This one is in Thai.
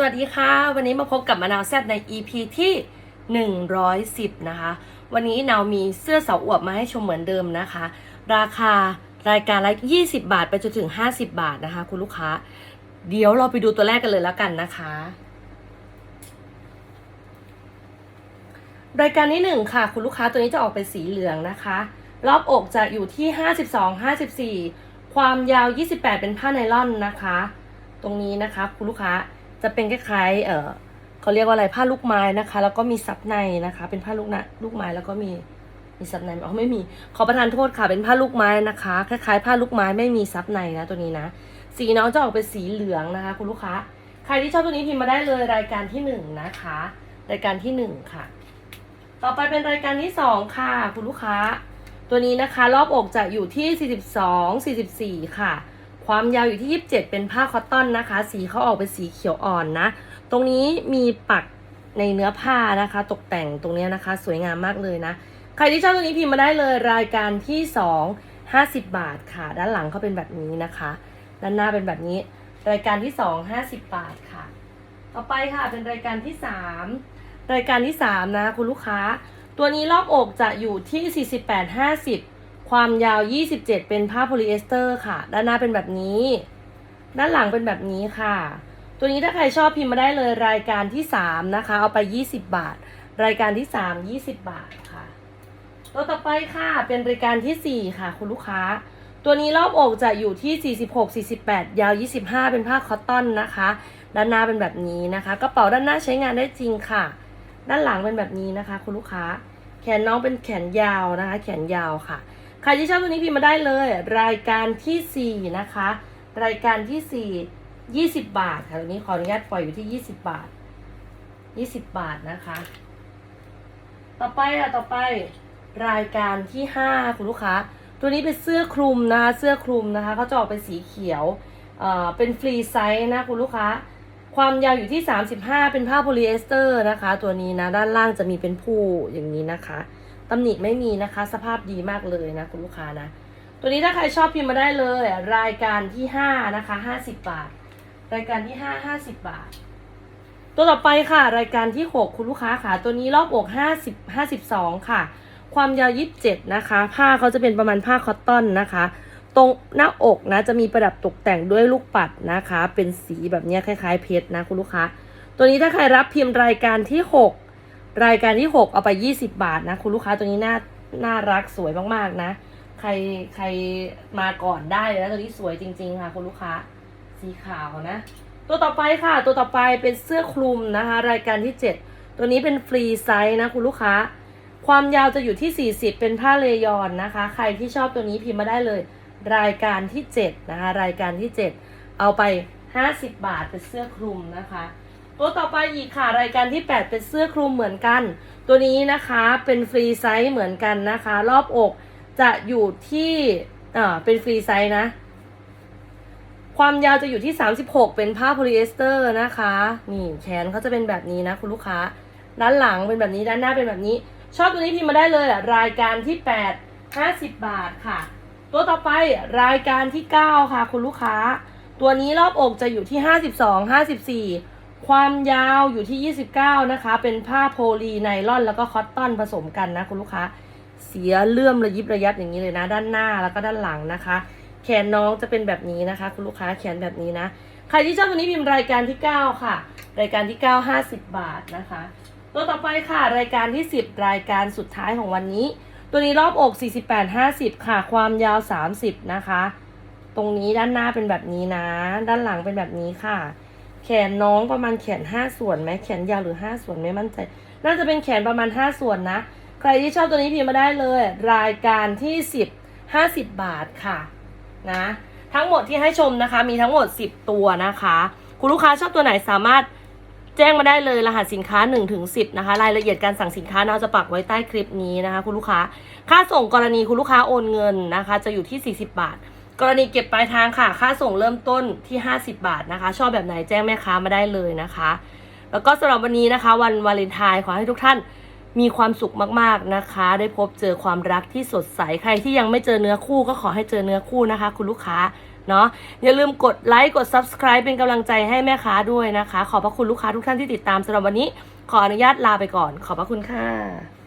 สวัสดีค่ะ วันนี้มาพบกับมะนาวแซดใน EP ที่ 110 นะคะ วันนี้นาวมีเสื้อเสาอวบมาให้ชมเหมือนเดิมนะคะ ราคารายการละ 20 บาทไปจนถึง 50 บาทนะคะ คุณลูกค้า เดี๋ยวเราไปดูตัวแรกกันเลยแล้วกันนะคะ รายการที่หนึ่งค่ะ คุณลูกค้าตัวนี้จะออกเป็นสีเหลืองนะคะ รอบอกจะอยู่ที่ 52 54 ความยาว 28 เป็นผ้าไนล่อนนะคะ ตรงนี้นะคะคุณลูกค้า จะเป็นคล้ายๆเออเขาเรียกว่าอะไรผ้าลูกไม้นะคะ แล้วก็มีซับในนะคะ เป็นผ้าลูกนะลูกไม้แล้วก็มีมีซับในไหมอ๋อไม่มีขอประทานโทษค่ะเป็นผ้าลูกไม้นะคะ คล้ายๆ ผ้าลูกไม้ไม่มีซับในนะตัวนี้นะสีน้องจะออกเป็นสีเหลืองนะคะ คุณลูกค้าใครที่ชอบตัวนี้พิมพ์มาได้เลยรายการที่หนึ่งนะคะ รายการที่หนึ่งค่ะ ต่อไปเป็นรายการที่สองค่ะ คุณลูกค้า ตัวนี้นะคะ รอบอกจะอยู่ที่42 44 ค่ะ ความยาวอยู่ที่ 27 เป็นผ้าคอตตอนนะคะ สีเขาออกเป็นสีเขียวอ่อนนะ ตรงนี้มีปักในเนื้อผ้านะคะ ตกแต่งตรงเนี้ยนะคะ สวยงามมากเลยนะ ใครที่ชอบตัวนี้พิมพ์มาได้เลยรายการที่ 2 50 บาทค่ะ ด้านหลังเขาเป็นแบบนี้นะคะ ด้านหน้าเป็นแบบนี้ รายการที่ 2 50 บาทค่ะ ต่อไปค่ะเป็นรายการที่ 3 รายการที่ 3 นะคุณลูกค้า ตัวนี้รอบอกจะอยู่ที่ 48 50 ความยาว 27 เป็นผ้าโพลีเอสเตอร์ค่ะ ด้านหน้าเป็นแบบนี้ ด้านหลังเป็นแบบนี้ค่ะ ตัวนี้ถ้าใครชอบพิมพ์มาได้เลยรายการที่ 3 นะคะ เอาไป 20 บาท รายการที่ 3 20 บาทค่ะ ตัวต่อไปค่ะเป็นรายการทีสี่ 4 ค่ะ คุณลูกค้า ตัวนี้รอบอกจะอยู่ที่ 46 48 ยาว 25 เป็นผ้าคอตตอนนะคะ ด้านหน้าเป็นแบบนี้นะคะกระเป๋าด้านหน้าใช้งานได้จริงค่ะ ด้านหลังเป็นแบบนี้นะคะ คุณลูกค้า แขนน้องเป็นแขนยาวนะคะ แขนยาวค่ะ ใครที่ชอบตัวนี้พิมพ์มาได้เลย รายการทีสี่4นะคะ รายการที่4 20 บาทค่ะตัวนี้ขออนุญาตปล่อยอยู่ที่ 20 บาท 20 บาทนะคะ ต่อไปอะต่อไปรายการที่ 5 คุณลูกค้า ตัวนี้เป็นเสื้อคลุมนะคะเสื้อคลุมนะคะเขาจะออกเป็นสีเขียวเอ่อเป็นฟรีไซส์นะคุณลูกค้าความยาวอยู่ที่ 35 เป็นผ้าโพลีเอสเตอร์นะคะ ตัวนี้นะ ด้านล่างจะมีเป็นผู้อย่างนี้นะคะ ตำหนิไม่มีนะคะ สภาพดีมากเลยนะคุณลูกค้านะ ตัวนี้ถ้าใครชอบพิมพ์มาได้เลย รายการที่5นะคะ50บาท รายการที่5 50บาท ตัวต่อไปค่ะ รายการที่6คุณลูกค้าค่ะ ตัวนี้รอบอก50 52ค่ะ ความยาว27นะคะ ผ้าเขาจะเป็นประมาณผ้าคอตตอนนะคะ ตรงหน้าอกนะจะมีประดับตกแต่งด้วยลูกปัดนะคะ เป็นสีแบบนี้คล้ายๆเพชรนะคุณลูกค้า ตัวนี้ถ้าใครรับพิมพ์รายการที่6 รายการที่ 6 เอาไป 20 บาทนะ คุณลูกค้าตัวนี้น่าน่ารักสวยมากๆนะ ใครใครมาก่อนได้เลยนะตัวนี้สวยจริง ๆ ค่ะ คุณลูกค้าสีขาวนะ ตัวต่อไปค่ะ ตัวต่อไปเป็นเสื้อคลุมนะคะ รายการที่ 7 ตัวนี้เป็นฟรีไซส์นะคุณลูกค้า ความยาวจะอยู่ที่ 40 เป็นผ้าเลยอนนะคะ ใครที่ชอบตัวนี้พิมพ์มาได้เลย รายการที่ 7 นะคะ รายการที่ 7 เอาไป 50 บาทเป็นเสื้อคลุมนะคะ ตัวต่อไปอีกค่ะรายการที่ 8 เป็นเสื้อคลุมเหมือนกัน ตัวนี้นะคะเป็นฟรีไซส์เหมือนกันนะคะ รอบอกจะอยู่ที่อ่าเป็นฟรีไซส์นะ ความยาวจะอยู่ที่ 36 เป็นผ้าโพลีเอสเตอร์นะคะนี่แขนเขาจะเป็นแบบนี้นะคุณลูกค้า ด้านหลังเป็นแบบนี้ด้านหน้าเป็นแบบนี้ ชอบตัวนี้พิมพ์มาได้เลยอะรายการที่ 8 50 บาทค่ะ ตัวต่อไปรายการที่ 9 ค่ะ คุณลูกค้า ตัวนี้รอบอกจะอยู่ที่ 52 54 ความยาวอยู่ที่ 29 นะคะ เป็นผ้าโพลีไนล่อนแล้วก็คอตตอนผสมกันนะคุณลูกค้า เสียเลื่อมระยิบระยับอย่างนี้เลยนะ ด้านหน้าแล้วก็ด้านหลังนะคะ แขนน้องจะเป็นแบบนี้นะคะ คุณลูกค้าแขนแบบนี้นะ ใครที่ชอบตัวนี้พิมพ์รายการที่ 9 ค่ะ รายการที่ 9 50 บาทนะคะ ตัวต่อไปค่ะ รายการที่ 10 รายการสุดท้ายของวันนี้ ตัวนี้รอบอก 48 50 ค่ะ ความยาว 30 นะคะ ตรงนี้ด้านหน้าเป็นแบบนี้นะ ด้านหลังเป็นแบบนี้ค่ะ แขนน้องประมาณแขน5ส่วนไหมแขนยาวหรือ5ส่วนไม่มั่นใจ น่าจะเป็นแขนประมาณ5ส่วนนะ ใครที่ชอบตัวนี้พิมพ์มาได้เลย รายการที่10 50บบาทค่ะนะทั้งหมดที่ให้ชมนะคะ มีทั้งหมด10ตัวนะคะ คุณลูกค้าชอบตัวไหนสามารถแจ้งมาได้เลยรหัสสินค้า1ถึง10นะคะ รายละเอียดการสั่งสินค้าเราจะปักไว้ใต้คลิปนี้นะคะ คุณลูกค้า ค่าส่งกรณีคุณลูกค้าโอนเงินนะคะ จะอยู่ที่ 40 บาท กรณีเก็บปลายทางค่ะ ค่าส่งเริ่มต้นที่ 50 บาทนะคะ ชอบแบบไหนแจ้งแม่ค้ามาได้เลยนะคะ แล้วก็สำหรับวันนี้นะคะ วันวาเลนไทน์ขอให้ทุกท่านมีความสุขมากๆนะคะ ได้พบเจอความรักที่สดใส ใครที่ยังไม่เจอเนื้อคู่ก็ขอให้เจอเนื้อคู่นะคะ คุณลูกค้าเนาะอย่าลืมกดไลค์กด subscribe เป็นกำลังใจให้แม่ค้าด้วยนะคะ ขอบพระคุณลูกค้าทุกท่านที่ติดตามสำหรับวันนี้ ขออนุญาตลาไปก่อน ขอบพระคุณค่ะ